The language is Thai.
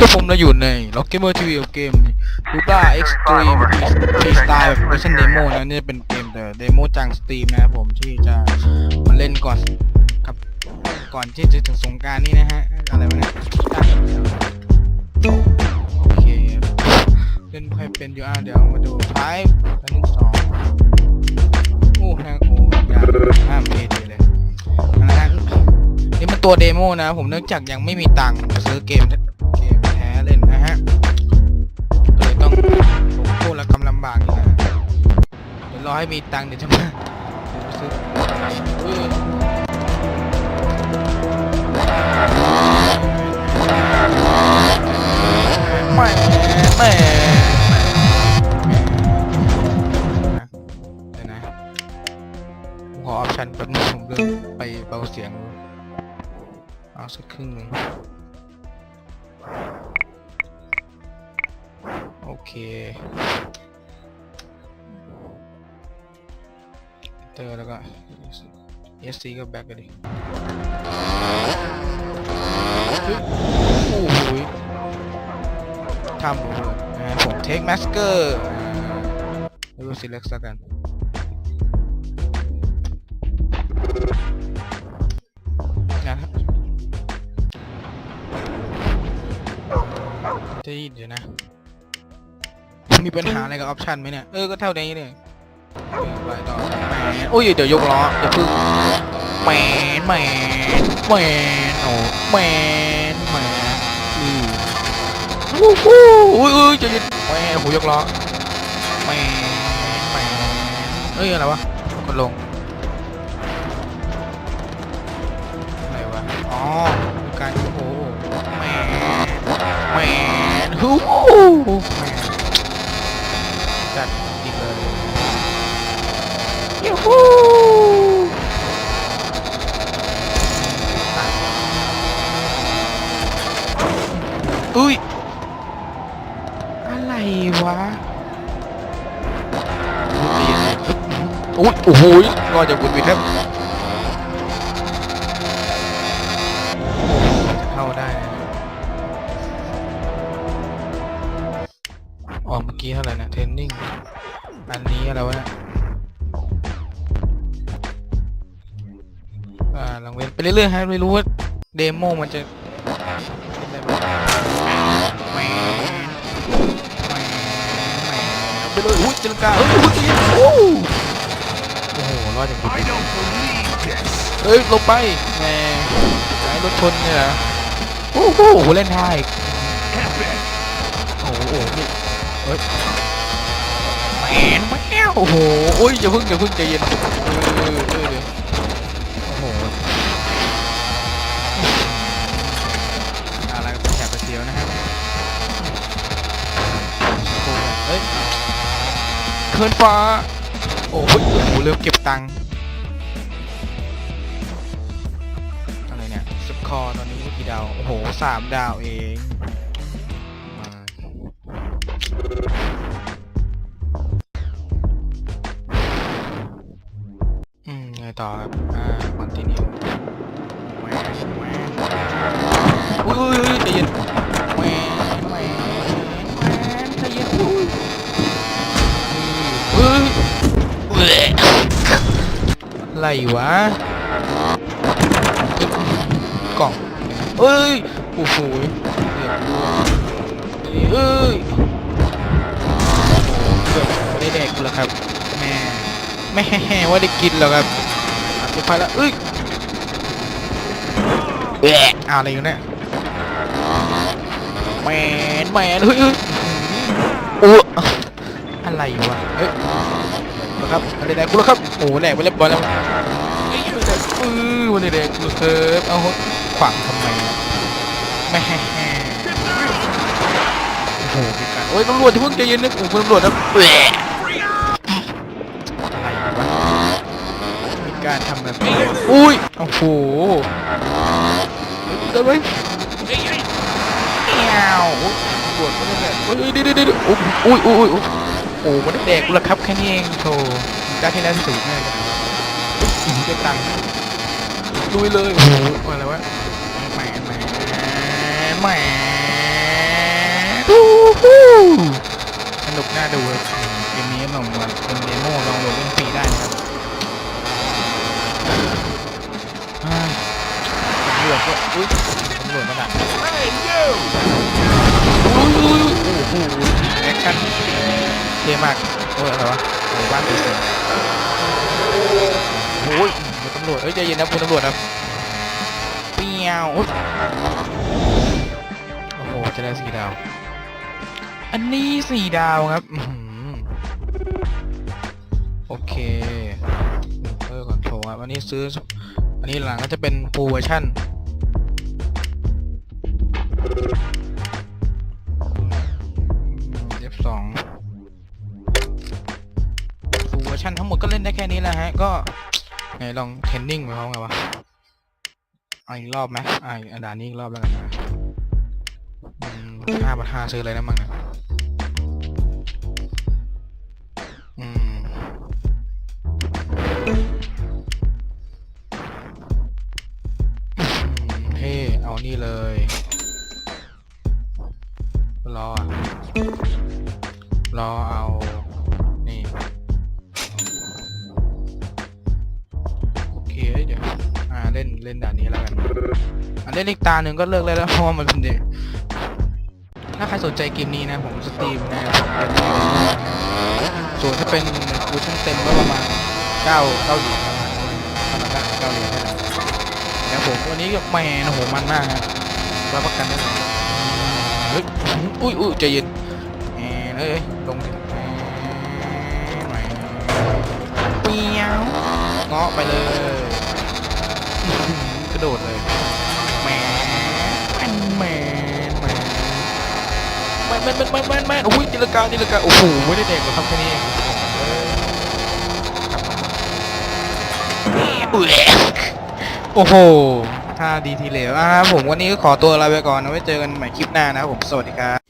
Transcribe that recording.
ครับผมเราอยู่ใน Rock Gamer TV เกม u b a Extreme Freestyle แบบเวอร์ชันเดโมนะนี่เป็นเกมแต่เดโมจังสตรีมนะครับผมที่จะมาเล่นก่อนกับก่อนที่จะถึงสงการนี่นะฮะ อะไรวะเนี่ยโอเคเล่นไม่ค่อยเป็นอยู่อะเดี๋ยวมาดูไฟแล้วหนึ่งสองโอ้แฮงโอ้ยาห้ามเพจเลยนะฮะนี่มันตัวเดโมนะผมเนื่องจากยังไม่มีตังค์ซื้อเกมเก รอให้มีตังค์เดี๋ยวจะมาเดี๋ยวไปซื้ออุ้ยแม่แม่เดี๋ยวนะผมขอออปชันแป๊บนึงผมเริ่มไปเบาเสียง เอาสักครึ่งหนึ่งโอเค เตอร์แล้วก็ SC ก็แบ็กกันดิเฮ้ยโอ้โหยทำผมเลยนะผมเทคแมสเกอร์แล้วก็ select สักกันนะครับจะเดี๋ยวนะ มีปัญหาอะไรกับออปชันไหมเนี่ย เออ ก็เท่านี้เลย ไปต่อแหมนโอ้ยเดี๋ยวยกล้อเดี๋ยวพึ่งแหมนแหมนแหมนโอ้แหมนแหมนอือวู้ฮู้อุ้ยอุ้ยจะยินแหมนโหยกล้อแหมนแหมนเอ้ยอะไรวะกดลงอะไรวะอ๋อการโอ้แหมแหมฮู้ อุ้ย อะไรวะอุ้ยโอ้โหรอจากบุญวิทย์ครับเข้าได้นะอ๋อเมื่อกี้เท่าไหร่นะเทรนนิ่ง อันนี้อะไรวะอ่าลองเว้นไปเรื่อยๆฮะไม่รู้ว่าเดโมมันจะ อุ้ยจิลกาเอ้ยอุ้ยโอ้โหโอ้โหรอดจากบุญ I don't believe this. เฮ้ยลงไปแหมไหนรถชนเนี่ยเหรอโอ้โหเล่นท่าอีกโอ้โหนี่เฮ้ยแมนแมวโอ้โหโอ้ยอย่าพึ่งอย่าพึ่งใจเย็นเออเออเออเดี๋ยว เคินฟ้า โอ้โหเริ่มเก็บตังค์อะไรเนี่ยสกอร์ตอนนี้กี่ดาว โอ้โหสามดาวเองอืมไงต่อครับ อ่าคอนติเนียแหวนแหวนอุ้ยใจเย็น ไรวะกล่องเอ้ยโอ้โหเอ้ยเกือบไม่ได้แดกกูแล้วครับแม่แม่ว่าได้กินแล้วครับสุดท้ายแล้วเอ้ยแอะอะไรอยู่เนี่ยแมนแมนเฮ้ยเฮ้ยอะไรวะเฮ้ยนะ ครับอะไรแดกกูแล้วครับโอ้แดกไปเรียบร้อยแล้วอ้ยไม่ได้อวันนี้แดกกูแล้วครับเอาขวางทำไมอะแม่โอ้โหโอ้ยตำรวจที่เพิ่งใจเย็นนะโอ้โหตำรวจนะแหละมีการทำแบบนี้อุ้ยโอ้โหเดินไปแอวตำรวจก็ได้แหละโอ้ยดี๋ยวเดี๋ยวเดี๋ยวอุ้ยโอ้ยอุ้ยอุ้ย โอ้โหมันได้แดกกูแล้วครับแค่นี้เองโธ่จ้าที่แล้วที่สุดแน่เลยอุ้ยได้ตังค์ลุยเลยโอ้โหอะไรวะแหมแหมแหมฮู้ฮู้สนุกน่าดูเลยเกมนี้ลองมาเป็นเดโมลองโหลดเล่นฟรีได้นะครับอ่าตำรวจก็อุ้ยตำรวจมาดัก Hey, you! อุ้ยอุ้ยอุ้ยโอ้โหแอคชั่นเท่มากโอ้ยอะไรวะโอ้ยบ้านป็นเสือโอ้ยมีตำรวจเอ้ยใจเย็นนะคุณตำรวจนะเปียวอุ๊ยโอ้โหจะได้สี่ดาว อันนี้สี่ดาวครับโอเคเออคอนโทรลครับอันนี้ซื้ออันนี้หลังก็จะเป็น full version full version ทั้งหมดก็เล่นได้แค่นี้แหละฮะ ก็ไงลองเทรนนิ่งไปเขาไงวะเอาอีกรอบไหมอ่าอีกด่านนี้อีกรอบแล้วกันนะห้าบาทห้าซื้ออะไรนะมั่งเนะอืมอืมเท่เอานี่เลยรออะรอเอา ล่นอีกตาหนึ่งก็เลิกเลยแล้วเพราะว่ามันเป็นเด็กถ้าใครสนใจเกมนี้นะผมสตรีมนะครับส่วนถ้าเป็นเวอร์ชันเต็มก็ประมาณ9 9เหรียญประมาณ9 9เหรียญเท่านั้นครับผมวันนี้กับแมนโอ้โหมันมากฮะรับประกันได้เลยเฮ้ยอุ้ยอุ้ยใจเย็นแมนเอ้ยลงดิแมนแมนเปียวเงาะไปเลย กระโดดเลย แมนแมนแมนแมนแม่แมนโอ้ยตีลงกาตีลงกาโอ้โหไม่ได้เด็กหรอกครับแค่นี้เองโอ้โหถ้าดีทีเหลวนะครับผมวันนี้ก็ขอตัวลาไปก่อนนะไว้เจอกันใหม่คลิปหน้านะครับผมสวัสดีครับ